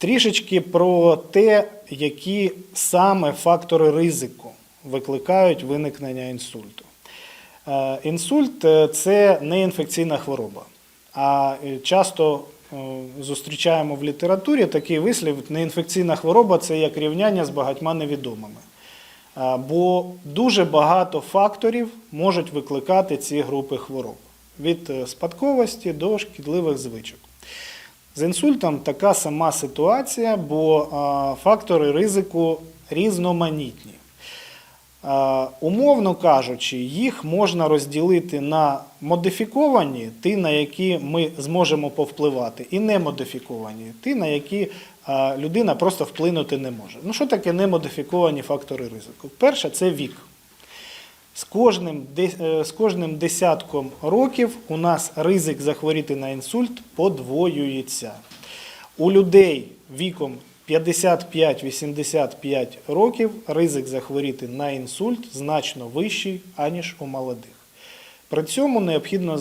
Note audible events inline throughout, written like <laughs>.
Трішечки про те, які саме фактори ризику викликають виникнення інсульту. Е, Інсульт е, це не інфекційна хвороба. А е, часто зустрічаємо в літературі такий вислів: неінфекційна хвороба це як рівняння з багатьма невідомими. Бо дуже багато факторів можуть викликати ці групи хвороб від спадковості до шкідливих звичок. З інсультом така сама ситуація, бо фактори ризику різноманітні. Умовно кажучи, їх можна розділити на модифіковані, ті, на які ми зможемо повпливати, і немодифіковані, ті, на які людина просто вплинути не може. Ну, що таке немодифіковані фактори ризику? Перше це вік. З кожним, е, з кожним десятком років у нас ризик захворіти на інсульт подвоюється. У людей віком 55-85 років ризик захворіти на інсульт значно вищий, аніж у молодих. При цьому необхідно е,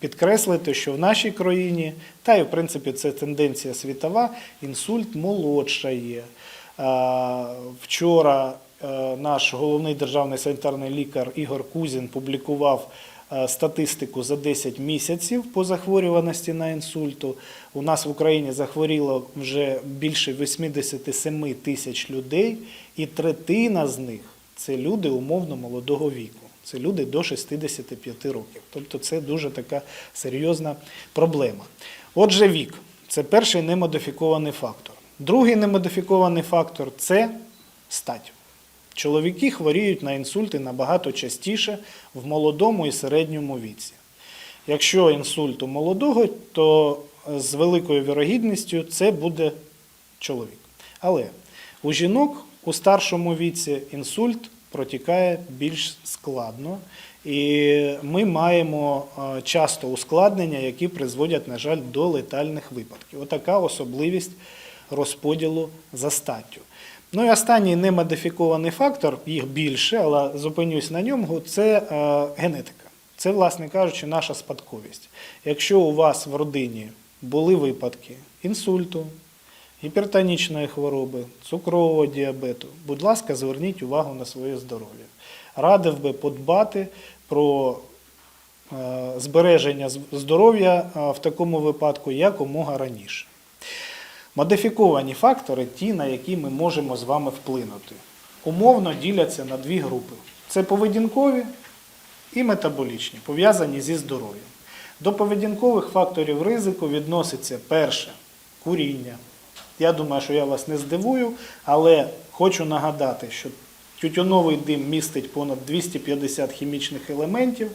підкреслити, що в нашій країні, та й в принципі це тенденція світова, інсульт молодшає. Е, Вчора наш головний державний санітарний лікар Ігор Кузін публікував е, статистику за 10 місяців по захворюваності на інсульту. У нас в Україні захворіло вже більше 87 тисяч людей, і третина з них це люди умовно молодого віку. Це люди до 65 років. Тобто це дуже така серйозна проблема. Отже, вік це перший немодифікований фактор. Другий немодифікований фактор це стать. Чоловіки хворіють на інсульти набагато частіше в молодому і середньому віці. Якщо інсульт у молодого, то з великою вірогідністю це буде чоловік. Але у жінок у старшому віці інсульт протікає більш складно, і ми маємо е, часто ускладнення, які призводять, на жаль, до летальних випадків. Отака особливість розподілу за статтю. Ну і останній немодифікований фактор, їх більше, але зупинюсь на ньому, це е, генетика. Це, власне кажучи, наша спадковість. Якщо у вас в родині були випадки інсульту, гіпертонічної хвороби, цукрового діабету, будь ласка, зверніть увагу на своє здоров'я. Радив би подбати про е, збереження здоров'я е, в такому випадку якомога раніше. Модифіковані фактори, ті, на які ми можемо з вами вплинути, умовно діляться на дві групи: це поведінкові і метаболічні, пов'язані зі здоров'ям. До поведінкових факторів ризику відноситься перше куріння. Я думаю, що я вас не здивую, але хочу нагадати, що тютюновий дим містить понад 250 хімічних елементів,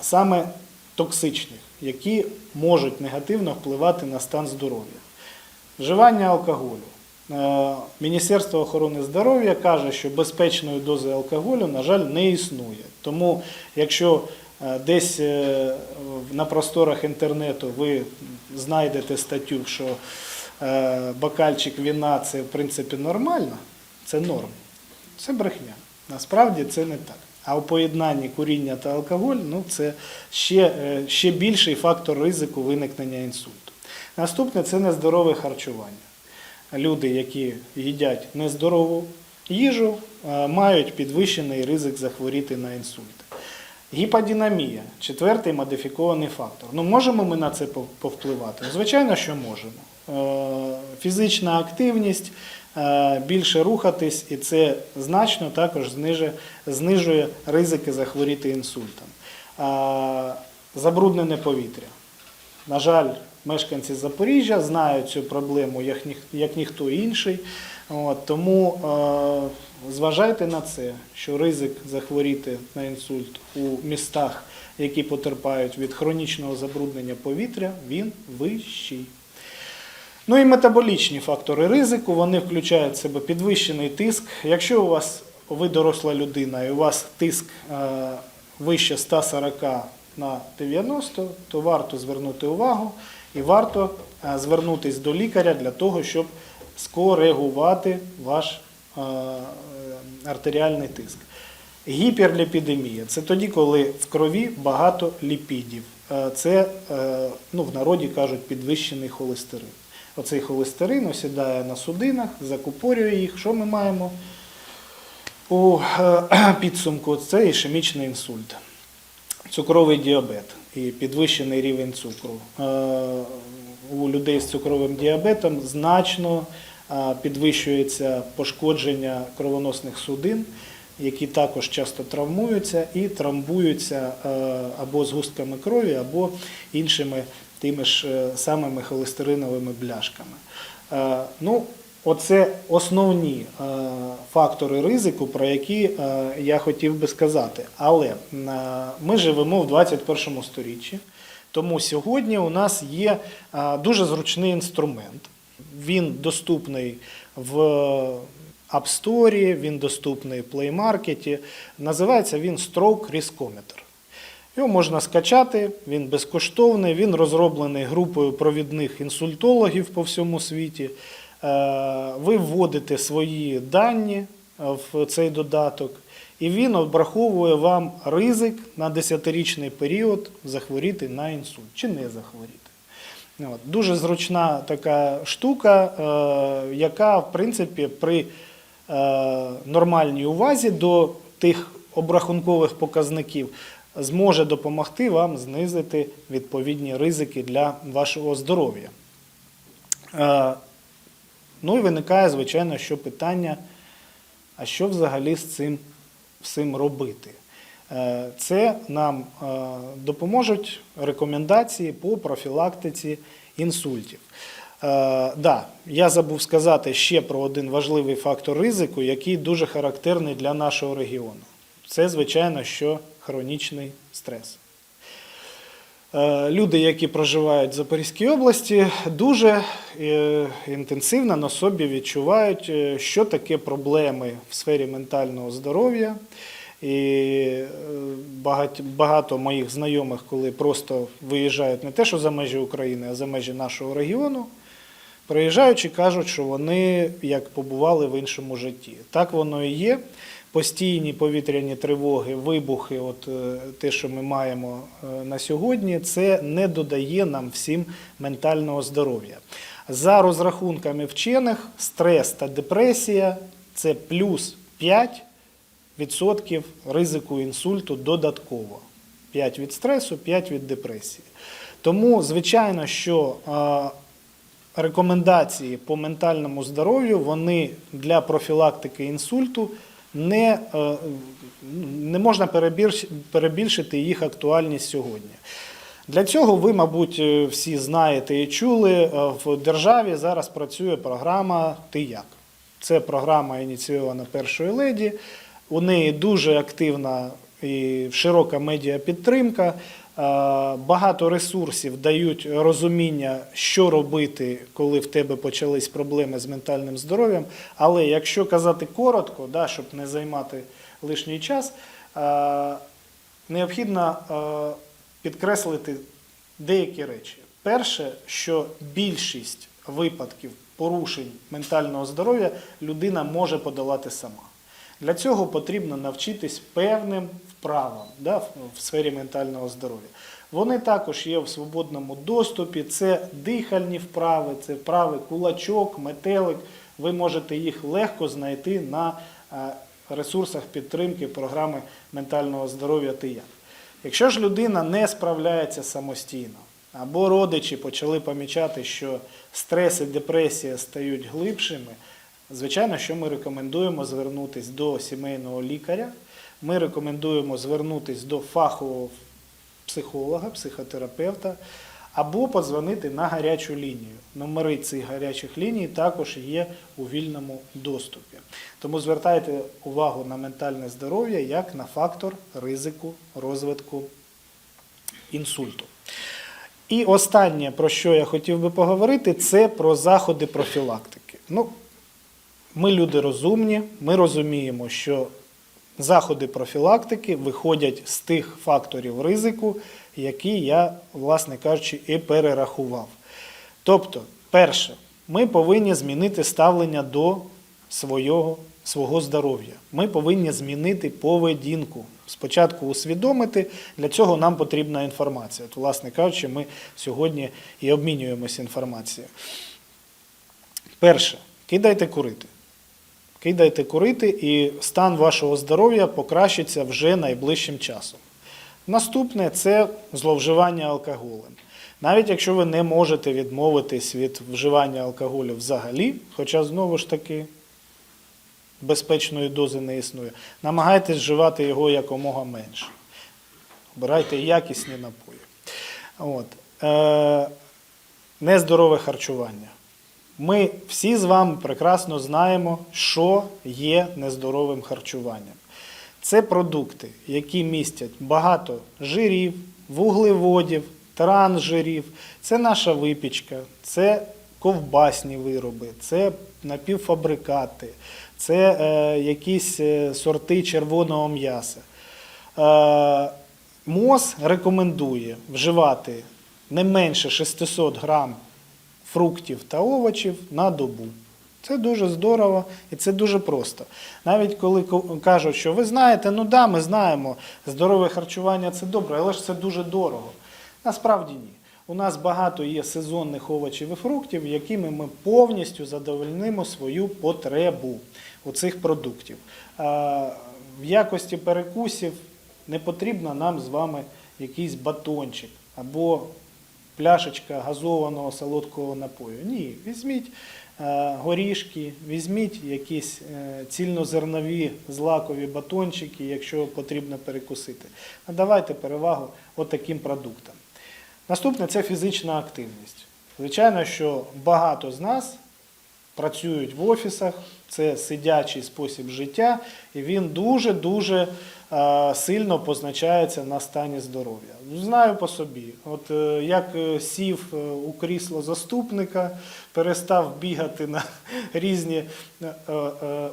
саме токсичних, які можуть негативно впливати на стан здоров'я. Вживання алкоголю. Е, Міністерство охорони здоров'я каже, що безпечної дози алкоголю, на жаль, не існує. Тому, якщо е, десь е, на просторах інтернету ви знайдете статтю, що бокальчик віна це в принципі нормально, це норм. Це брехня. Насправді це не так. А у поєднанні куріння та алкоголь ну, це ще, ще більший фактор ризику виникнення інсульту. Наступне це нездорове харчування. Люди, які їдять нездорову їжу, е, мають підвищений ризик захворіти на інсульт. Гіподинамія четвертий модифікований фактор. Ну, можемо ми на це повпливати? Звичайно, що можемо. Е, Фізична активність, е, більше рухатись, і це значно також знижує, ризики захворіти інсультом. Забруднене повітря. На жаль, мешканці Запоріжжя знають цю проблему як, ніх- як ніхто інший. От, тому е, зважайте на це, що ризик захворіти на інсульт у містах, які потерпають від хронічного забруднення повітря, він вищий. Ну і метаболічні фактори ризику, вони включають в себе підвищений тиск. Якщо у вас ви доросла людина і у вас тиск е, вище 140 на 90, то варто звернути увагу і варто е, звернутись до лікаря для того, щоб скоригувати ваш е, артеріальний тиск. Гіперліпідемія це тоді, коли в крові багато ліпідів. Е, Це е, ну, в народі кажуть підвищений холестерин. оцей холестерин осідає на судинах, закупорює їх. Що ми маємо у е, <clears throat> підсумку? Це ішемічний інсульт, цукровий діабет і підвищений рівень цукру. Е, У людей з цукровим діабетом значно е, підвищується пошкодження кровоносних судин, які також часто травмуються і травмуються е, або згустками крові, або іншими тими ж самими холестериновими бляшками. Ну, оце основні фактори ризику, про які е, я хотів би сказати. Але е, ми живемо в 21 сторіччі, тому сьогодні у нас є е, дуже зручний інструмент. Він доступний в App Store, він доступний в Play Market. Називається він Stroke Riskometer. Його можна скачати, він безкоштовний, він розроблений групою провідних інсультологів по всьому світі. Е, Ви вводите свої дані е, в цей додаток, і він обраховує вам ризик на 10-річний період захворіти на інсульт чи не захворіти. Дуже зручна така штука, е, яка, в принципі, при нормальній увазі до тих обрахункових показників зможе допомогти вам знизити відповідні ризики для вашого здоров'я. Ну і виникає, звичайно, що питання, а що взагалі з цим всім робити? Е, Це нам е, допоможуть рекомендації по профілактиці інсультів. Е, Да, я забув сказати ще про один важливий фактор ризику, який дуже характерний для нашого регіону. Це, звичайно, що хронічний стрес. Е, Люди, які проживають в Запорізькій області, дуже е, інтенсивно на собі відчувають, е, що таке проблеми в сфері ментального здоров'я. І багато моїх знайомих, коли просто виїжджають не те, що за межі України, а за межі нашого регіону, приїжджаючи, кажуть, що вони як побували в іншому житті. Так воно і є. Постійні повітряні тривоги, вибухи, от е, те, що ми маємо е, на сьогодні, це не додає нам всім ментального здоров'я. За розрахунками вчених, стрес та депресія це плюс 5 відсотків ризику інсульту додатково. 5 від стресу, 5 від депресії. Тому, звичайно, що е, рекомендації по ментальному здоров'ю вони для профілактики інсульту не, е, не можна перебільшити їх актуальність сьогодні. Для цього ви, мабуть, е, всі знаєте і чули, е, в державі зараз працює програма Ти як. Це програма ініційована першою леді. У неї дуже активна і широка медіапідтримка. Е, Багато ресурсів дають розуміння, що робити, коли в тебе почались проблеми з ментальним здоров'ям. Але якщо казати коротко, да, щоб не займати лишній час, е, необхідно е, підкреслити деякі речі. Перше, що більшість випадків порушень ментального здоров'я людина може подолати сама. Для цього потрібно навчитись певним вправам да, в- сфері ментального здоров'я. Вони також є в свободному доступі. Це дихальні вправи, це вправи кулачок, метелик. Ви можете їх легко знайти на е, ресурсах підтримки програми ментального здоров'я «Ти як». Якщо ж людина не справляється самостійно, або родичі почали помічати, що стрес і депресія стають глибшими, звичайно, що ми рекомендуємо звернутися до сімейного лікаря. Ми рекомендуємо звернутися до фахового психолога, психотерапевта, або подзвонити на гарячу лінію. Номери цих гарячих ліній також є у вільному доступі. Тому звертайте увагу на ментальне здоров'я як на фактор ризику розвитку інсульту. І останнє, про що я хотів би поговорити, це про заходи профілактики. Ну, ми люди розумні, ми розуміємо, що заходи профілактики виходять з тих факторів ризику, які я, власне кажучи, і перерахував. Тобто, перше, ми повинні змінити ставлення до свого, свого здоров'я. Ми повинні змінити поведінку. Спочатку усвідомити, для цього нам потрібна інформація. От, власне кажучи, ми сьогодні і обмінюємося інформацією. Перше, кидайте курити. Кидайте курити, і стан вашого здоров'я покращиться вже найближчим часом. Наступне це зловживання алкоголем. Навіть якщо ви не можете відмовитись від вживання алкоголю взагалі, хоча знову ж таки безпечної дози не існує, намагайтесь вживати його якомога менше. Обирайте якісні напої. От. Е, нездорове харчування. Ми всі з вами прекрасно знаємо, що є нездоровим харчуванням. Це продукти, які містять багато жирів, вуглеводів, трансжирів, це наша випічка, це ковбасні вироби, це напівфабрикати, це е, якісь е, сорти червоного м'яса. Е, МОЗ рекомендує вживати не менше 600 грам фруктів та овочів на добу. Це дуже здорово і це дуже просто. Навіть коли кажуть, що ви знаєте, ну да, ми знаємо, здорове харчування це добре, але ж це дуже дорого. Насправді ні. У нас багато є сезонних овочів і фруктів, якими ми повністю задовольнимо свою потребу у цих продуктів. В якості перекусів не потрібно нам з вами якийсь батончик або пляшечка газованого солодкого напою. Ні, візьміть е, горішки, візьміть якісь е, цільнозернові злакові батончики, якщо потрібно перекусити. Надавайте перевагу отаким продуктам. Наступне це фізична активність. Звичайно, що багато з нас працюють в офісах, це сидячий спосіб життя, і він дуже-дуже е, сильно позначається на стані здоров'я. Знаю по собі, от е, як е, сів у крісло заступника, перестав бігати на <laughs> різні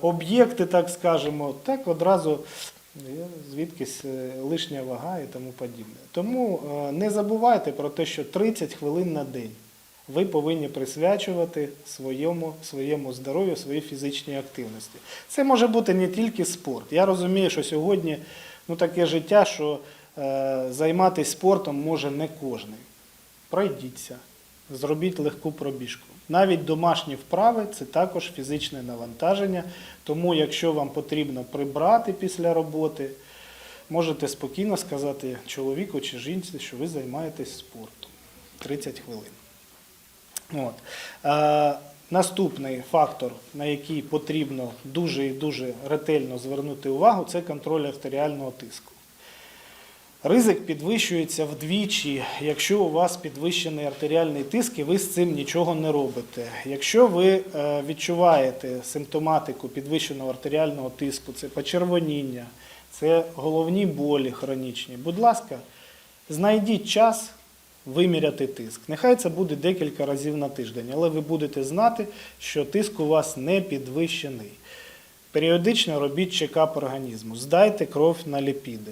об'єкти, так скажемо, так одразу звідкись лишня вага і тому подібне. Тому не забувайте про те, що 30 хвилин на день ви повинні присвячувати своєму, своєму здоров'ю, своїй фізичній активності. Це може бути не тільки спорт. Я розумію, що сьогодні ну, таке життя, що е, займатися спортом може не кожен. Пройдіться, зробіть легку пробіжку. Навіть домашні вправи це також фізичне навантаження. Тому, якщо вам потрібно прибрати після роботи, можете спокійно сказати чоловіку чи жінці, що ви займаєтесь спортом 30 хвилин. От. Е, наступний фактор, на який потрібно дуже і дуже ретельно звернути увагу, це контроль артеріального тиску. Ризик підвищується вдвічі, якщо у вас підвищений артеріальний тиск і ви з цим нічого не робите. Якщо ви е, відчуваєте симптоматику підвищеного артеріального тиску, це почервоніння, це головні болі хронічні, будь ласка, знайдіть час виміряти тиск. Нехай це буде декілька разів на тиждень, але ви будете знати, що тиск у вас не підвищений. Періодично робіть чекап організму, здайте кров на ліпіди.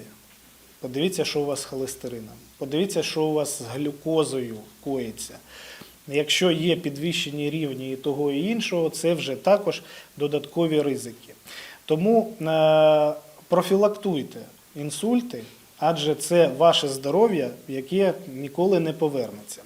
Подивіться, що у вас з холестерином. Подивіться, що у вас з глюкозою коїться. Якщо є підвищені рівні і того і іншого, це вже також додаткові ризики. Тому е, профілактуйте інсульти, адже це ваше здоров'я, яке ніколи не повернеться.